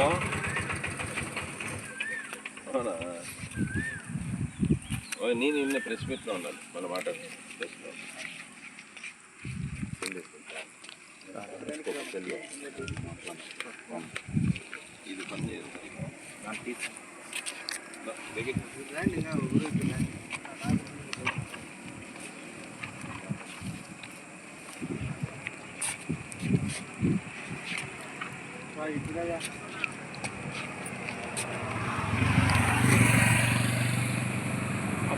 Hello అవునా ఓ, నేను నిన్న ప్రెస్ మీట్లో ఉన్నాను మన మాట్లాడుతున్నాను ప్రెస్లో ఇది పని చేయదు దగ్గర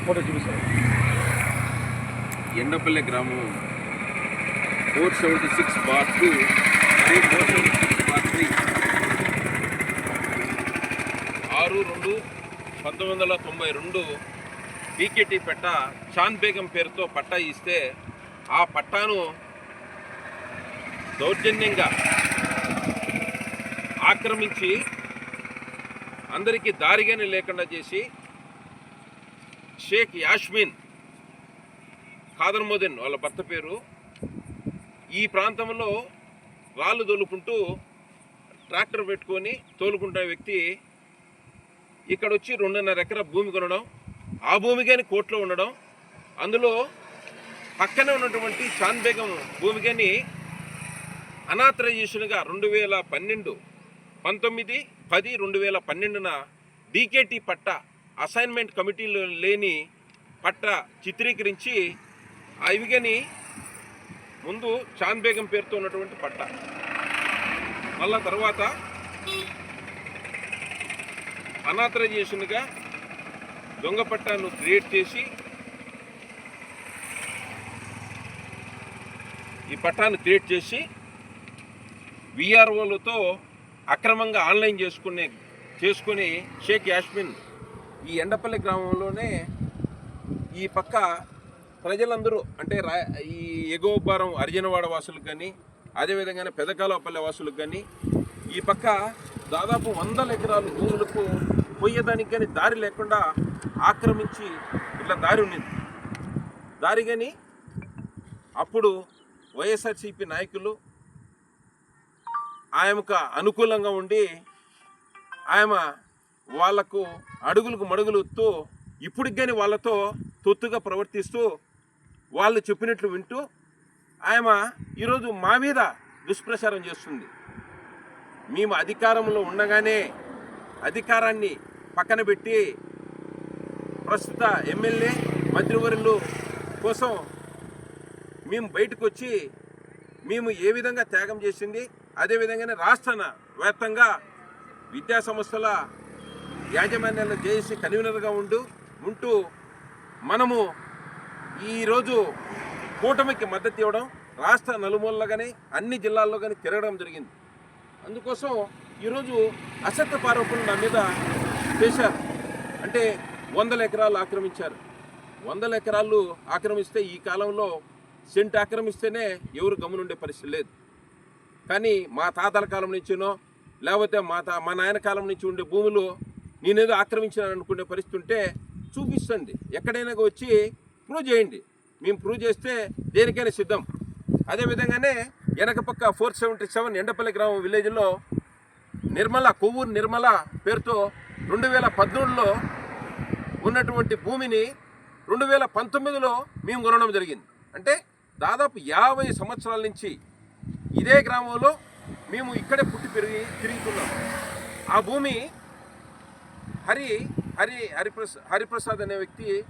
ఫోటో చూపిస్తారు? ఎండపల్లె గ్రామం four seventy six bar two మరియు four seventy six bar three. ఆరు రెండు పంతొమ్మిది వందల తొంభై రెండు పీకేటీ పెట్ట చాంద్ బేగం పేరుతో పట్టా ఇస్తే ఆ పట్టాను దౌర్జన్యంగా ఆక్రమించి అందరికీ దారిగానే లేకుండా చేసి షేక్ యాష్మిన్ ఖాదర్ మోదన్ వాళ్ళ భర్త పేరు. ఈ ప్రాంతంలో రాళ్ళు తోలుకుంటూ ట్రాక్టర్ పెట్టుకొని తోలుకుంటున్న వ్యక్తి ఇక్కడ వచ్చి రెండున్నర ఎకర భూమి కొనడం ఆ భూమి కానీ కోర్టులో ఉండడం అందులో పక్కనే ఉన్నటువంటి చాంద్ బేగం భూమి కానీ అనాథరైజేషన్గా రెండు వేల పన్నెండు పంతొమ్మిది పది రెండు వేల పన్నెండున డీకేటీ పట్టా అసైన్మెంట్ కమిటీలో లేని పట్ట చిత్రీకరించి అవి ముందు చాంద్ బేగం పేరుతో ఉన్నటువంటి పట్ట. మళ్ళా తర్వాత అనాథరైజేషన్గా దొంగ పట్టాను క్రియేట్ చేసి ఈ పట్టాను క్రియేట్ చేసి విఆర్ఓలతో అక్రమంగా ఆన్లైన్ చేసుకునే చేసుకుని షేక్ యాస్మిన్ ఈ ఎండపల్లి గ్రామంలోనే ఈ పక్క ప్రజలందరూ అంటే రా ఈ ఎగోబారం అరిజనవాడ వాసులకు కానీ అదేవిధంగానే పెదకాలపల్లె వాసులకు కానీ ఈ పక్క దాదాపు వందల ఎకరాలు భూములకు పోయేదానికి కానీ దారి లేకుండా ఆక్రమించి ఇట్లా దారి ఉండింది దారి కానీ అప్పుడు వైఎస్ఆర్సీపీ నాయకులు ఆయమకు అనుకూలంగా ఉండి ఆయన వాళ్ళకు అడుగులకు మడుగులుతూ ఇప్పటికి కానీ వాళ్ళతో తొత్తుగా ప్రవర్తిస్తూ వాళ్ళు చెప్పినట్లు వింటూ ఆయన ఈరోజు మా మీద దుష్ప్రచారం చేస్తుంది. మేము అధికారంలో ఉండగానే అధికారాన్ని పక్కన పెట్టి ప్రస్తుత ఎమ్మెల్యే మంత్రివర్యులు కోసం మేము బయటకు వచ్చి మేము ఏ విధంగా త్యాగం చేసింది అదేవిధంగానే రాష్ట్ర వ్యాప్తంగా విద్యా సంస్థల యాజమాన్యాలను చేసి కన్వీనర్గా ఉంటూ ఉంటూ మనము ఈరోజు కూటమికి మద్దతు ఇవ్వడం రాష్ట్ర నలుమూలలో కానీ అన్ని జిల్లాల్లో కానీ తిరగడం జరిగింది. అందుకోసం ఈరోజు అసత్య పారోపణలు నా మీద చేశారు. అంటే వందల ఎకరాలు ఆక్రమించారు. వందల ఎకరాలు ఆక్రమిస్తే ఈ కాలంలో సెంట్ ఆక్రమిస్తేనే ఎవరు గమనుండే పరిస్థితి లేదు. కానీ మా తాతల కాలం నుంచినో లేకపోతే మా తా మా నాయన కాలం నుంచి ఉండే భూములు నేనేదో ఆక్రమించినాను అనుకునే పరిస్థితి ఉంటే చూపిస్తుంది. ఎక్కడైనా వచ్చి ప్రూవ్ చేయండి. మేము ప్రూవ్ చేస్తే దేనికైనా సిద్ధం. అదేవిధంగానే వెనక పక్క ఫోర్ సెవెంటీ సెవెన్ ఎండపల్లి గ్రామం విలేజ్లో నిర్మల కొవ్వూరు నిర్మల పేరుతో రెండు వేల పద్మూడులో ఉన్నటువంటి భూమిని రెండు వేల పంతొమ్మిదిలో మేము కొనడం జరిగింది. అంటే దాదాపు యాభై సంవత్సరాల నుంచి ఇదే గ్రామంలో మేము ఇక్కడే పుట్టి పెరిగి తిరుగుతున్నాము ఆ భూమి హరి హరి హరిప్రసా హరిప్రసాద్ అనే వ్యక్తి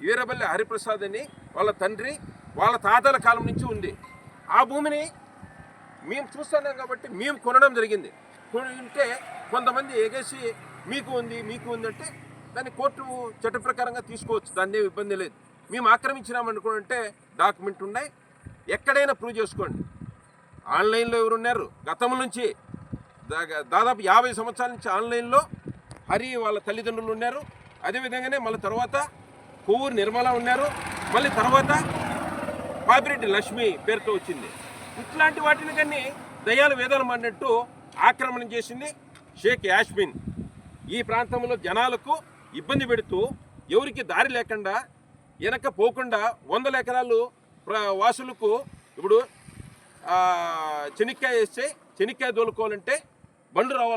వీరబల్లి హరిప్రసాద్ అని వాళ్ళ తండ్రి వాళ్ళ తాతల కాలం నుంచి ఉంది. ఆ భూమిని మేము చూస్తున్నాం కాబట్టి మేము కొనడం జరిగింది. కొని ఉంటే కొంతమంది ఎగేసి మీకు ఉంది మీకు ఉంది అంటే దాన్ని కోర్టు చట్ట ప్రకారంగా తీసుకోవచ్చు. దాన్ని ఇబ్బంది లేదు. మేము ఆక్రమించినామనుకుంటే డాక్యుమెంట్ ఉన్నాయి. ఎక్కడైనా ప్రూవ్ చేసుకోండి. ఆన్లైన్లో ఎవరున్నారు? గతం నుంచి దా- దాదాపు యాభై సంవత్సరాల నుంచి ఆన్లైన్లో హరి వాళ్ళ తల్లిదండ్రులు ఉన్నారు. అదేవిధంగానే మళ్ళీ తర్వాత కొవ్వూరు నిర్మల ఉన్నారు. మళ్ళీ తర్వాత పాపిరెడ్డి లక్ష్మి పేరుతో వచ్చింది. ఇట్లాంటి వాటిని కానీ దయాలు వేదాలు అన్నట్టు ఆక్రమణ చేసింది షేక్ యాస్మిన్. ఈ ప్రాంతంలో జనాలకు ఇబ్బంది పెడుతూ ఎవరికి దారి లేకుండా వెనక పోకుండా వందల ఎకరాలు వాసులకు ఇప్పుడు చెనిక్కాయ వేస్తే చెనిక్కాయ దోలుకోవాలంటే బండు రావాలి.